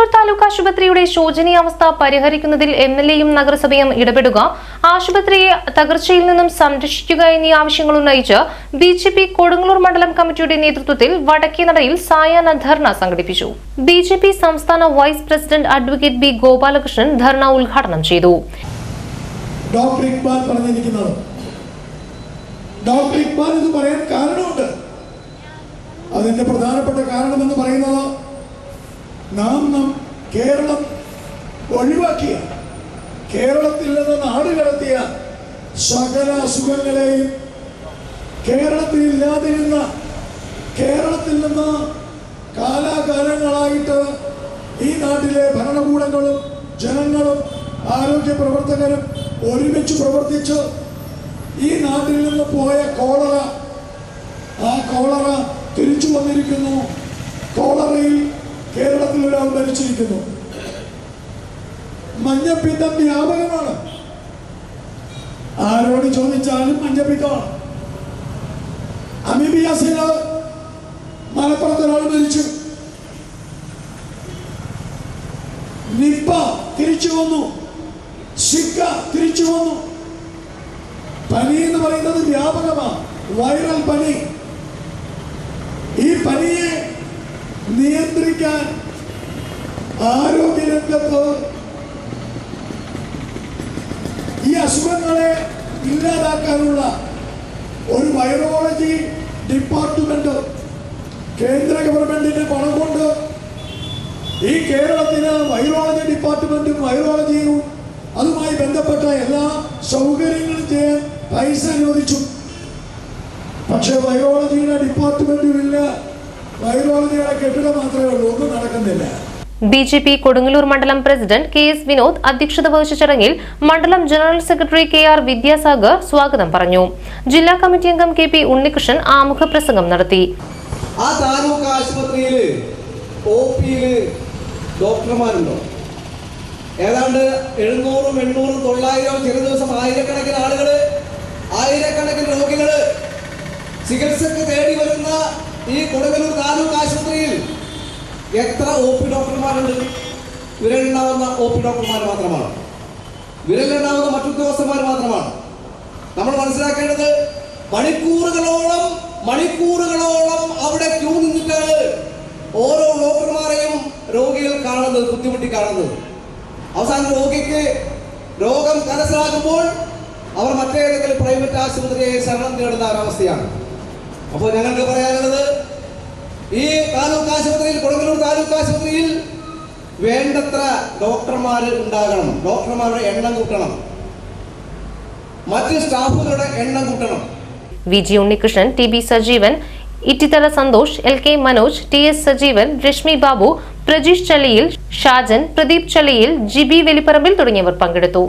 കൊടുങ്ങല്ലൂർ താലൂക്ക് ആശുപത്രിയുടെ ശോചനീയാവസ്ഥ പരിഹരിക്കുന്നതിൽ M L എയും നഗരസഭയും ഇടപെടുക ആശുപത്രിയെ തകർച്ചയിൽ നിന്നും സംരക്ഷിക്കുക എന്നീ ആവശ്യങ്ങൾ ഉന്നയിച്ച് ബി ജെ പി കൊടുങ്ങല്ലൂർ മണ്ഡലം കമ്മിറ്റിയുടെ നേതൃത്വത്തിൽ വടക്കേനടയിൽ സായാഹ്ന ധർണ സംഘടിപ്പിച്ചു. ബി ജെ പി സംസ്ഥാന vice president advocate B Gopalakrishnan ധർണ ഉദ്ഘാടനം ചെയ്തു. ഡോക്ടർ ഡോക്ടർ ഇത് അതിന്റെ പ്രധാനപ്പെട്ട കാരണമെന്ന് പറയുന്നത് നാം നാം കേരളം ഒഴിവാക്കിയ കേരളത്തിൽ നിന്ന് നാട് കടത്തിയ സകല അസുഖങ്ങളെയും കേരളത്തിൽ ഇല്ലാതിരുന്ന കേരളത്തിൽ നിന്ന് കാലാകാലങ്ങളായിട്ട് ഈ നാട്ടിലെ ഭരണകൂടങ്ങളും ജനങ്ങളും ആരോഗ്യ പ്രവർത്തകരും ഒരുമിച്ച് പ്രവർത്തിച്ച് ഈ നാട്ടിൽ നിന്ന് പോയ കോളറ ആ കോളറ തിരിച്ചു വന്നിരിക്കുന്നു. കോളറയിൽ മരിച്ചിരിക്കുന്നു. മഞ്ഞപ്പിത്തം വ്യാപകമാണ്. ആരോട് ചോദിച്ചാലും മഞ്ഞപ്പിത്തമാണ്. അമീബിയാസിന് മലപ്പുറത്ത് ഒരാൾ മരിച്ചു. നിപ്പ തിരിച്ചു വന്നു. ഷിക്ക തിരിച്ചു വന്നു. പനി എന്ന് പറയുന്നത് വ്യാപകമാണ്. വൈറൽ പനി. ഈ പനിയെ നിയന്ത്രിക്കാൻ ആരോഗ്യരംഗത്ത് ഈ അസുഖങ്ങളെ ഇല്ലാതാക്കാനുള്ള ഒരു വൈറോളജി ഡിപ്പാർട്ട്മെന്റ് കേന്ദ്ര ഗവൺമെന്റിന്റെ പണം കൊണ്ട് ഈ കേരളത്തിന് വൈറോളജി ഡിപ്പാർട്ട്മെന്റും വൈറോളജിയും അതുമായി ബന്ധപ്പെട്ട എല്ലാ സൗകര്യങ്ങളും ചെയ്യാൻ പൈസ അനുവദിച്ചു. പക്ഷെ വൈറോളജിയുടെ ഡിപ്പാർട്ട്മെന്റും ഇല്ല വൈറോളജിയുടെ കെട്ടിടം മാത്രമേ ഉള്ളൂ ഒന്നും നടക്കുന്നില്ല. ബി ജെ പി കൊടുങ്ങല്ലൂർ മണ്ഡലം പ്രസിഡന്റ് കെ എസ് വിനോദ് അധ്യക്ഷത വഹിച്ച ചടങ്ങിൽ മണ്ഡലം general secretary K R Vidyasagar സ്വാഗതം പറഞ്ഞു. ജില്ലാ കമ്മിറ്റി അംഗം കെ പി ഉണ്ണികൃഷ്ണൻ ആമുഖ പ്രസംഗം നടത്തി. ആ താലൂക്ക് ആശുപത്രിയിൽ ഒ ഡോക്ടർമാരുണ്ടോ? ഏതാണ്ട് എഴുന്നൂറും എണ്ണൂറും തൊള്ളായിരം ചില ദിവസം ആയിരക്കണക്കിന് ആളുകൾ ആയിരക്കണക്കിന് രോഗികൾ ചികിത്സക്ക് തേടി വരുന്ന ഈ കൊടുങ്ങല്ലൂർ താലൂക്ക് ആശുപത്രിയിൽ എത്ര ഒ പി ഡോക്ടർമാരുണ്ട്? വിരലുണ്ടാവുന്ന ഒ പി ഡോക്ടർമാർ മാത്രമാണ്. വിരലുണ്ടാവുന്ന മറ്റുദ്യോഗസ്ഥന്മാർ മാത്രമാണ്. നമ്മൾ മനസ്സിലാക്കേണ്ടത് മണിക്കൂറുകളോളം മണിക്കൂറുകളോളം അവിടെ ക്യൂ നിന്നിട്ടാണ് ഓരോ ഡോക്ടർമാരെയും രോഗികൾ കാണുന്നത് ബുദ്ധിമുട്ടി കാണുന്നത്. അവസാനം രോഗിക്ക് രോഗം കരസലാകുമ്പോൾ അവർ മറ്റേതെങ്കിലും പ്രൈവറ്റ് ആശുപത്രിയെ ശരണം തേടുന്ന ഒരവസ്ഥയാണ്. അപ്പോൾ ഞങ്ങൾക്ക് പറയാനുള്ളത് ഈ താലൂക്ക് ആശുപത്രിയിൽ കൊടുങ്ങല്ലൂർ താലൂക്ക് ആശുപത്രിയിൽ വേണ്ടത്ര ഡോക്ടർമാർ ഉണ്ടാകണം. ഡോക്ടർമാരുടെ എണ്ണം കൂട്ടണം. മറ്റ് സ്റ്റാഫുകളുടെ എണ്ണം കൂട്ടണം. V G Unnikrishnan T B Sajeevan Ittithala Santhosh L K Manoj T S Sajeevan Reshmi Babu Prajeesh Chaliyil Shajan Pradeep Challiyil Jibi Velipparambil തുടങ്ങിയവർ പങ്കെടുത്തു.